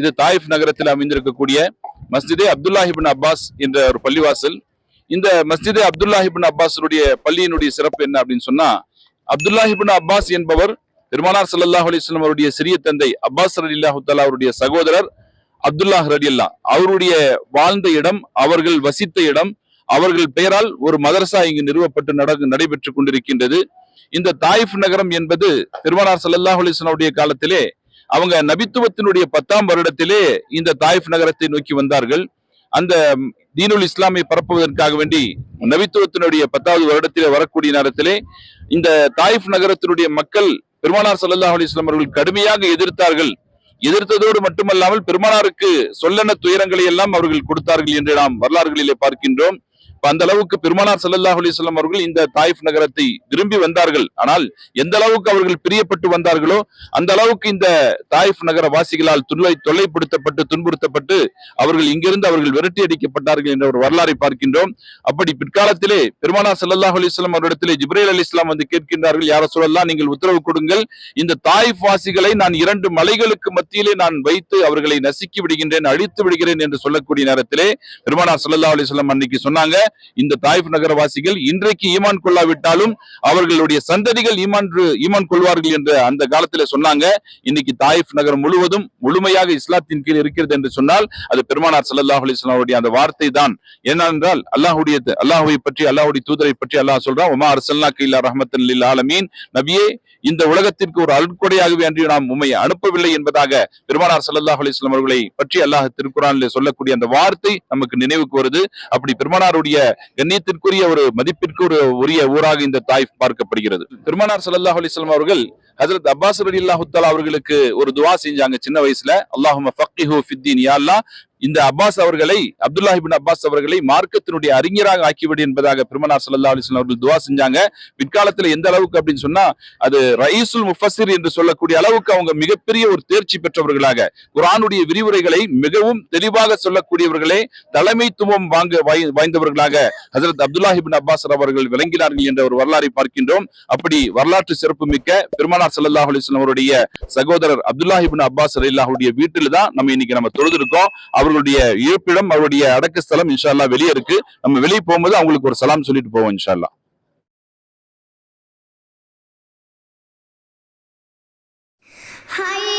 இது தாயிஃப் நகரத்தில் அமைந்திருக்கக்கூடிய மஸ்ஜிதே அப்துல்லாஹிபின் அப்பாஸ் என்ற ஒரு பள்ளிவாசல். இந்த மஸ்ஜிதே அப்துல்லாஹிபின் அப்பாஸுடைய பள்ளியினுடைய சிறப்பு என்ன அப்படின்னு சொன்னா அப்துல்லாஹிபின் அப்பாஸ் என்பவர் பெருமானார் சல்லாஹ் அலிஸ்லாம் அவருடைய சிறிய தந்தை அப்பாஸ் ரலியல்லாஹு அல்லாஹுத்தாலா அவருடைய சகோதரர் அப்துல்லாஹ் ரலியல்லா அவருடைய வாழ்ந்த இடம் அவர்கள் வசித்த இடம் அவர்கள் பெயரால் ஒரு மதரசா இங்கு நிறுவப்பட்டு நட நடைபெற்றுக் கொண்டிருக்கின்றது. இந்த தாயிஃப் நகரம் என்பது பெருமானார் சல்லாஹ் அலிஸ்லாவுடைய காலத்திலே அவங்க நபித்துவத்தினுடைய பத்தாம் வருடத்திலே இந்த தாயிஃப் நகரத்தை நோக்கி வந்தார்கள். அந்த தீனுல் இஸ்லாமை பரப்புவதற்காக வேண்டி நபித்துவத்தினுடைய பத்தாவது வருடத்திலே வரக்கூடிய நேரத்திலே இந்த தாயிஃப் நகரத்தினுடைய மக்கள் பெருமானார் ஸல்லல்லாஹு அலிஸ்லாம் அவர்கள் கடுமையாக எதிர்த்தார்கள். எதிர்த்ததோடு மட்டுமல்லாமல் பெருமானாருக்கு சொல்லன துயரங்களை எல்லாம் அவர்கள் கொடுத்தார்கள் என்று நாம் வரலாறுகளிலே பார்க்கின்றோம். அந்த அளவுக்கு பெருமானார் சல்லல்லா அலிஸ்லாம் அவர்கள் இந்த தாயிஃப் நகரத்தை விரும்பி வந்தார்கள். ஆனால் எந்த அளவுக்கு அவர்கள் பிரியப்பட்டு வந்தார்களோ அந்த அளவுக்கு இந்த தாயிஃப் நகர வாசிகளால் துல்லை தொல்லைப்படுத்தப்பட்டு துன்புறுத்தப்பட்டு அவர்கள் இங்கிருந்து அவர்கள் விரட்டி அடிக்கப்பட்டார்கள் என்ற ஒரு வரலாறை பார்க்கின்றோம். அப்படி பிற்காலத்திலே பெருமானார் ஸல்லல்லாஹு அலிஸ்லாம் அவரிடத்திலே ஜிப்ரேல் அலி இஸ்லாம் வந்து கேட்கின்றார்கள் யார சொல்லலாம் நீங்கள் உத்தரவு கொடுங்கள். இந்த தாயிஃப் வாசிகளை நான் இரண்டு மலைகளுக்கு மத்தியிலே நான் வைத்து அவர்களை நசுக்கி விடுகின்றேன் அழித்து விடுகிறேன் என்று சொல்லக்கூடிய நேரத்திலே பெருமானார் ஸல்லல்லாஹு அலிஸ்லாம் அன்னைக்கு சொன்னாங்க. இந்த தாயிஃப் நகரவாசிகள் இன்றைக்கு ஈமான் கொள்ளாவிட்டாலும் அவர்களுடைய சந்ததிகள் ஈமான் ஈமான் கொள்வார்கள் என்று அந்த காலத்தில் சொன்னாங்க. இன்னைக்கு தாயிஃப் நகரம் முழுவதும் முழுமையாக இஸ்லாத்தின் கீழ் இருக்கிறது என்று சொன்னால் அது பெருமானார் சல்லாஹ் அலைஹி அந்த வார்த்தை தான் ஏனென்றால் அல்லாஹுடைய அல்லாஹுவை பற்றி அல்லாஹுடைய தூதரை பற்றி அல்லாஹ் சொல்றான் உமா அரசல்லா கீழா ரஹமத்தன் ஆலமீன். நபியே இந்த உலகத்திற்கு ஒரு அருட்கொடையாகவே அன்றி நாம் உண்மை அனுப்பவில்லை என்பதாக பெருமானார் சல்லாஹ் அலிஸ்லாம் அவர்களை பற்றி அல்லாஹ் திருக்குறானில் சொல்லக்கூடிய அந்த வார்த்தை நமக்கு நினைவுக்கு வருது. அப்படி பெருமானாருடைய கண்ணியத்திற்குரிய ஒரு மதிப்பிற்கு ஒரு உரிய ஊராக இந்த தாய்ஃப் பார்க்கப்படுகிறது. பெருமானார் சல்லாஹ் அலிஸ்லாம் அவர்கள் ஹசரத் அப்பாஸ் ரலியல்லாஹு தஆலா அவர்களுக்கு ஒரு துவா செஞ்சாங்க சின்ன வயசுல. அல்லாஹும்ம ஃபித்தீன் அல்லாஹ் இந்த அப்பாஸ் அவர்களை அப்துல்லாஹிபின் அப்பாஸ் அவர்களை மார்க்கத்தினுடைய அறிஞராக ஆக்கிவிடு என்பதாக பெருமனார் சல்லா அலிஸ்லாம் அவர்கள் துவா செஞ்சாங்க. பிற்காலத்தில் எந்த அளவுக்கு அப்படின்னு சொன்னா அது ரயீசுல் முஃபசிர் என்று சொல்லக்கூடிய அளவுக்கு அவங்க மிகப்பெரிய ஒரு தேர்ச்சி பெற்றவர்களாக குரானுடைய விரிவுரைகளை மிகவும் தெளிவாக சொல்லக்கூடியவர்களே தலைமைத்துவம் வாங்க வாய்ந்தவர்களாக ஹசரத் அப்துல்லாஹிபின் அப்பாஸ் அவர்கள் விளங்கினார்கள் என்ற ஒரு வரலாறை பார்க்கின்றோம். அப்படி வரலாற்று சிறப்பு மிக்க பெருமனார் ஸல்லல்லாஹு அலிஸ்லாம் அவருடைய சகோதரர் அப்துல்லாஹிபின் அப்பாஸ் அல்லாஹுடைய வீட்டில் தான் நம்ம இன்னைக்கு நம்ம தொழுது இருக்கோம் அவர் அவர்களுடைய இருப்பிடம் அவருடைய அடக்க ஸ்தலம் இன்ஷால்லா வெளியே இருக்கு. நம்ம வெளியே போகும்போது அவங்களுக்கு ஒரு சலாம் சொல்லிட்டு போவோம் இன்ஷால்லா Hi